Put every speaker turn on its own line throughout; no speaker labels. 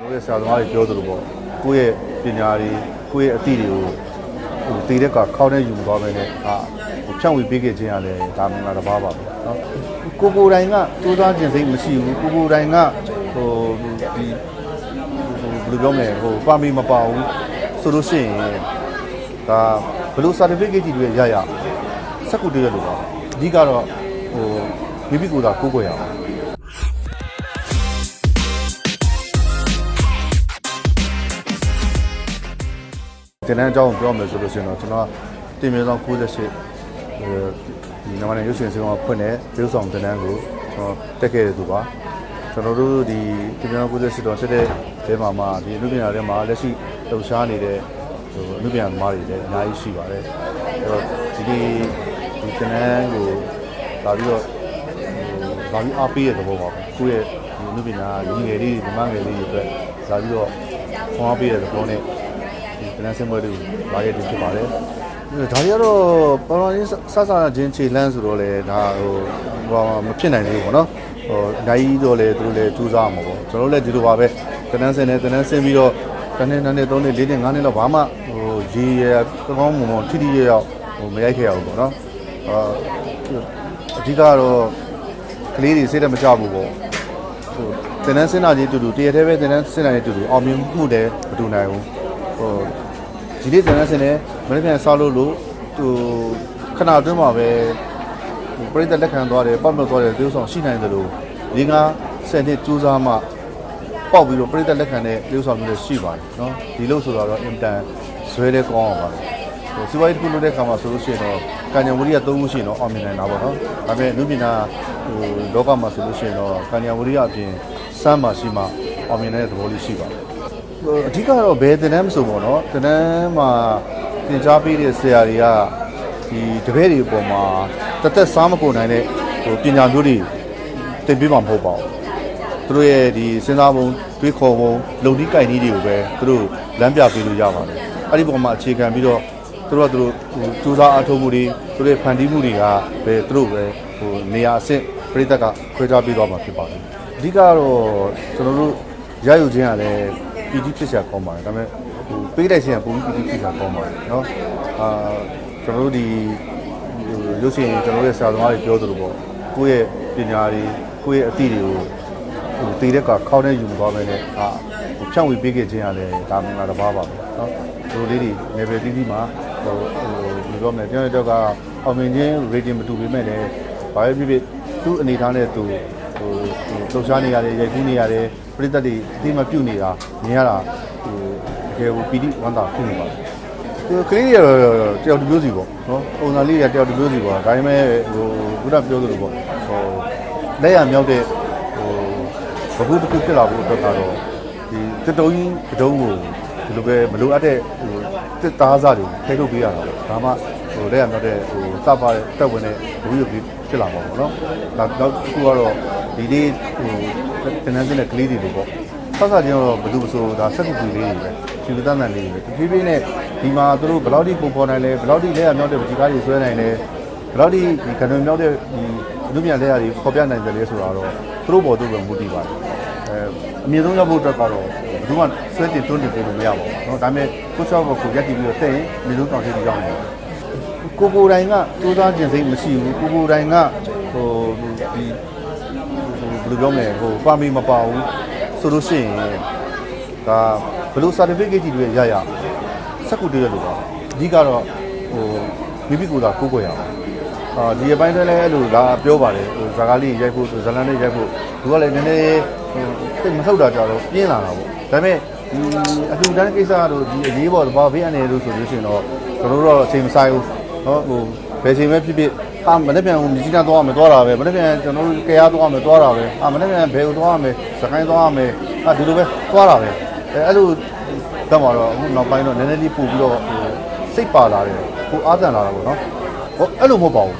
တို့ရဲ့ဆရာသမားတွေပြောသလိုပေါ့ကိုယ့်ရဲ့ပညာတွေကိုယ့်ရဲ့အသိတွေကိုဟိုတည်တဲ့ကခေါင်းနဲ့ယူသွားမယ်နဲ့အာဟိုဖြန့်ဝေပေးခဲ့ခြင်းကလည်းဒါမင်္ဂလာတစ်ပါးပါပဲနော်ကိုကိုတိုင်ကစူးစမ်းခြင်းစိတ်မရှိဘူးကိုကိုတိုင်ကဟိုဒီဟိုဘယ်လိုပြောမလဲဟိုပါမီမပါဘူးဆိုလို့ရှိရင်ဒါဘယ်လို certificate တွေရရစက်ကူတရလို့ပါအဓိကတော့ဟိုမိမိကိုယ်သာကိုယ်ကိုယ်ရအောင် တင်တန်းအကြောင်းကိုပြောမယ်ဆိုလို့ရှိရင်တော့ကျွန်တော်ကတင်မြေဆောင်68အဲဒီနမနဲ့ရုပ်ရှင်စင်ကောင်ဖွင့်တဲ့ရုပ်ဆောင်တင်တန်းကိုကျွန်တော်တက်ခဲ့တဲ့သူပါကျွန်တော်တို့ဒီတင်မြေဆောင်68တော့တက်တဲ့တဲမှာမှဒီအမှုပညာထဲမှာလက်ရှိလှုပ်ရှားနေတဲ့ဟိုအမှုပညာသမားတွေလည်းအများကြီးရှိပါတယ်အဲတော့ဒီဒီဒီတင်တန်းကိုလာပြီးတော့ဟိုလာပြီးအားပေးတဲ့သဘောပါပဲကိုယ့်ရဲ့ဒီအမှုပညာညီငယ်လေးညီမငယ်လေးတွေအတွက်လာပြီးတော့ဖွားပေးတဲ့သဘောနဲ့ ဒီကနန်းစင်ပွဲတွေလာခဲ့တယ်ဖြစ်ပါတယ်။ဒါတွေကတော့ပရမင်းဆဆာချင်းခြေလန်းဆိုတော့လေဒါဟိုဟိုမဖြစ်နိုင်သေးဘူးပေါ့နော်။ဟိုနိုင်တော့လေသူတို့လည်းစူးစမ်းမှာပေါ့။ကျွန်တော်တို့လည်းဒီလိုပါပဲကနန်းစင်နဲ့ကနန်းစင်ပြီးတော့တနေ့နှစ်နှစ်သုံးနှစ်လေးနှစ်ငါးနှစ်လောက်ဘာမှဟိုရေရကောင်းမွန်မွန်ထိထိရရောက်ဟိုမရိုက်ခဲ့ရဘူးပေါ့နော်။အာအဓိကတော့ကလေးတွေစိတ်တမကြဘူးပေါ့။ဟိုတင်တန်းစင်တာချင်းတူတူတရထဲပဲတင်တန်းစင်တာချင်းတူတူအောင်မြင်မှုလည်းမတူနိုင်ဘူး ဟိုဒီနေ့တင်တန်းစင်နဲ့မနေ့ပြန်စားလို့လို့ဟိုခဏအတွင်းမှာပဲဟိုပြိတ္တလက်ခံသွားတယ်ပတ်မလို့သွားတယ်သေုပ်ဆောင်ရှိနိုင်တယ်လို့၄၅ဆယ်နှစ်စူးစမ်းမှပေါက်ပြီးတော့ပြိတ္တလက်ခံတဲ့သေုပ်ဆောင်မျိုးတွေရှိပါတယ်နော်ဒီလို့ဆိုတော့အင်တန်ဇွဲလဲကောင်းအောင်ပါတယ်ဟိုစီဝိုင်းတစ်ခုလုပ်တဲ့ခါမှာဆိုလို့ရှိရင်တော့ကံညာဝရိယသုံးခုရှိရင်တော့အောင်မြင်နိုင်တာပေါ့နော်ဒါပေမဲ့လူပညာဟိုလောကမှာဆိုလို့ရှိရင်တော့ကံညာဝရိယအပြင်စမ်းမှရှိမှအောင်မြင်တဲ့သဘောလေးရှိပါတယ်ဟို အဓိကတော့ဘယ်တင်တန်းမဆိုပေါ့နော်တင်တန်းမှာသင်ကြားပေးတဲ့ဆရာတွေကဒီတပည့်တွေအပေါ်မှာတသက်စားမကုန်နိုင်တဲ့ဟိုပညာမျိုးတွေသင်ပေးမှာမဟုတ်ပါဘူးသူတို့ရဲ့ဒီစဉ်းစားပုံတွေးခေါ်ပုံလုံဒီကြိုင်နည်းတွေကိုပဲသူတို့လမ်းပြပေးလို့ရပါတယ်အဲ့ဒီပုံမှာအခြေခံပြီးတော့သူတို့ကသူတို့ဟိုစူးစမ်းအားထုတ်မှုတွေသူတို့ရဲ့ဖန်တီးမှုတွေကပဲသူတို့ပဲဟိုနေရာအဆင့်ပြိသက်ကခွဲခြားပေးသွားမှာဖြစ်ပါတယ်အဓိကတော့ကျွန်တော်တို့ရယူခြင်းကလည်း ပီတိဖြစ်စရာကောင်းပါတယ်ဒါပေမဲ့ဟိုပေးလိုက်ခြင်းကပုံပြီးပီတိဖြစ်စရာကောင်းပါတယ်เนาะအာကျွန်တော်တို့ဒီဟိုရုပ်ရှင်ကျွန်တော်တို့ရဲ့ဆရာသမားတွေပြောသလိုပေါ့ကိုယ့်ရဲ့ပညာတွေကိုယ့်ရဲ့အသည့်တွေကိုဟိုတည်တဲ့ကခေါင်းနဲ့ယူမသွားပဲနဲ့အာဟိုဖြန့်ဝေပေးခဲ့ခြင်းရတယ်ဒါမှမဟုတ်တစ်ပါးပါပဲเนาะဒီလိုလေးတွေ level တီးတီးမှာဟိုဟိုဘယ်လိုပြောမလဲကျွန်တော်တို့ကအောင်မြင်ခြင်း rating မတူပေမဲ့လည်းဘာပဲဖြစ်ဖြစ်သူ့အနေထားနဲ့သူ ဟိုဟိုလှုပ်ရှားနေရတယ်ရိုက်ကူးနေရတယ်ပြိတ္တတွေအတိမပြုတ်နေတာမြင်ရတာဟိုတကယ်ကိုပီတိဝမ်းသာဖြစ်နေပါတယ်ဒီကလေးတွေကတော့တယောက်တစ်မျိုးစီပေါ့နော်ပုံစံလေးတွေတယောက်တစ်မျိုးစီပေါ့ဒါပေမဲ့ဟိုခုနပြောသလိုပေါ့ဟိုလက်ရမြောက်တဲ့ဟိုဘခုတစ်ခုဖြစ်လာဖို့အတွက်ကတော့ဒီတတုံးကြီးတတုံးကိုဒီလိုပဲမလိုအပ်တဲ့ဟိုတစ်သားစားတွေထိထုတ်ပေးရတာပေါ့ဒါမှဟိုလက်ရမြောက်တဲ့ဟိုစပါတဲ့တက်ဝင်တဲ့ဘဝရုပ်ကြီးဖြစ်လာမှာပေါ့နော်ဒါတော့တစ်ခုကတော့ ဒီနေ့ဟိုတင်နန်းစင်းတဲ့ကလေးတွေလိုပေါ့ဆက်စားချင်းတော့ဘယ်သူမဆိုဒါဆက်ကူကူလေးတွေပဲရှင်လူတန်းတန်လေးတွေပဲတဖြည်းဖြည်းနဲ့ဒီမှာသူတို့ဘယ်လောက်ထိပုံပေါ်နိုင်လဲဘယ်လောက်ထိလက်ရမြောက်တဲ့ဒီကားတွေဆွဲနိုင်လဲဘယ်လောက်ထိဒီကံမြောက်တဲ့ဒီလူမြန်လက်ရတွေပေါ်ပြနိုင်တယ်လဲဆိုတာတော့သူတို့ပေါ်သူပဲမူတည်ပါတယ်အဲအမြင့်ဆုံးရောက်ဖို့အတွက်ကတော့ဘယ်သူမှဆွဲတင်တွန်းတင်ပေးလို့မရပါဘူးเนาะဒါပေမဲ့ကိုချော့ကိုကိုရက်တည်ပြီးတော့တဲ့ရင်အမြင့်ဆုံးတောင်ထိပ်ရောက်နေတယ် ကိုကိုယ်တိုင်ကစူးစမ်းခြင်းစိတ်မရှိဘူးကိုကိုယ်တိုင်ကဟိုဒီဟို ဘယ်လိုပြောမလဲဟိုပါမီမပါဘူးဆိုလို့ရှိရင်ဒါဘယ်လို certificate ကြီးတွေရရစက်ကူတည်းရလို့ပါအဓိကတော့ဟိုမိမိကိုယ်သာကိုယ်ကိုယ်ရအောင်အာဒီအပိုင်းတွေလည်းအဲ့လိုဒါပြောပါတယ်ဟိုဇာကားလေးရိုက်ဖို့ဇလန်လေးရိုက်ဖို့သူကလည်းနည်းနည်းဟိုသိမထုတ်တာကြတော့ပြင်းလာတာပေါ့ဒါပေမဲ့ဒီအလှူဒန်းကိစ္စတို့ဒီအရေးပေါ်သဘာဝဘေးအနေလို့ဆိုလို့ရှိရင်တော့ကျွန်တော်တို့တော့အချိန်မဆိုင်ဘူးနော်ဟိုဘယ်ချိန်ပဲဖြစ်ဖြစ် အာမနေ့ပြန်ဟိုမြကြီးနားသွားရမယ်သွားတာပဲမနေ့ပြန်ကျွန်တော်တို့ကြရသွားရမယ်သွားတာပဲအာမနေ့ပြန်ဘယ်ကိုသွားရမယ်စကိုင်းသွားရမယ်အာဒီလိုပဲသွားတာပဲအဲအဲ့လိုတော့မှာတော့အခုနောက်ပိုင်းတော့နည်းနည်းလေးပို့ပြီးတော့ဟိုစိတ်ပါလာတယ်ကိုအားတန်လာတာပေါ့နော်ဟိုအဲ့လိုမဟုတ်ပါဘူး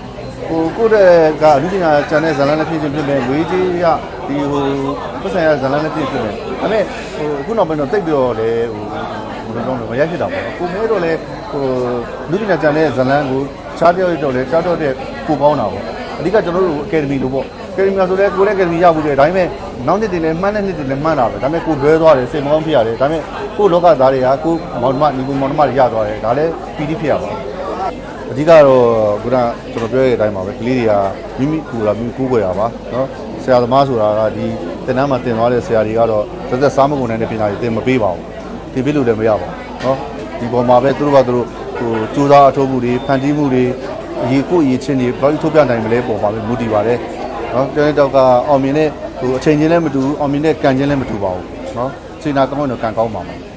ဟိုကိုယ့်တဲ့ကအလူပညာကျန်တဲ့ဇာတ်လမ်းနဲ့ဖြစ်ချင်းဖြစ်မယ်ငွေကြီးရဒီဟိုပတ်ဆိုင်ရဇာတ်လမ်းနဲ့ဖြစ်ဖြစ်မယ်ဒါပေမဲ့ဟိုအခုနောက်ပိုင်းတော့တိတ်ပြီးတော့လေဟိုဘယ်လိုတော့မရိုက်ဖြစ်တာပေါ့နော်ကိုမဲတော့လေဟိုလူပညာကျန်တဲ့ဇလန်းကို ချားပြောရတော့လေချားတော့တဲ့ကိုကောင်းတာပေါ့အဓိကကျွန်တော်တို့အကယ်ဒမီလို့ပေါ့ကယ်ရီများဆိုလည်းကိုလည်းကယ်ရီရဘူးလေဒါပေမဲ့နောက်နှစ်တင်လည်းမှန်းတဲ့နှစ်တင်လည်းမှန်းတာပဲဒါပေမဲ့ကိုလွဲသွားတယ်စိတ်မကောင်းဖြစ်ရတယ်ဒါပေမဲ့ကိုလောကသားတွေကကိုမောင်နှမညီကိုမောင်နှမတွေရသွားတယ်ဒါလည်းပီတိဖြစ်ရပါအဓိကတော့ခုနကျွန်တော်ပြောတဲ့အတိုင်းပါပဲကလေးတွေကမိမိကူလာမိမိကူးခွေရပါနော်ဆရာသမားဆိုတာကဒီတင်တန်းမှာတင်သွားတဲ့ဆရာတွေကတော့သက်သက်စားမကုန်တဲ့ပညာတွေတင်မပေးပါဘူးတင်ပေးလို့လည်းမရပါဘူးနော်ဒီပေါ်မှာပဲသူတို့ကသူတို့ ဟိုစူးစမ်းအထောက်မှုတွေဖန်တီးမှုတွေအရေးကိုအရေးချင်းတွေဘယ်လိုထုတ်ပြနိုင်မလဲပေါ်မှာပဲမူတည်ပါတယ်နော်ကျန်တဲ့တော့ကအောင်မြင်တဲ့ဟိုအချိန်ချင်းလည်းမတူဘူးအောင်မြင်တဲ့ကံချင်းလည်းမတူပါဘူးနော်စေနာကောင်းရင်တော့ကံကောင်းပါမှာ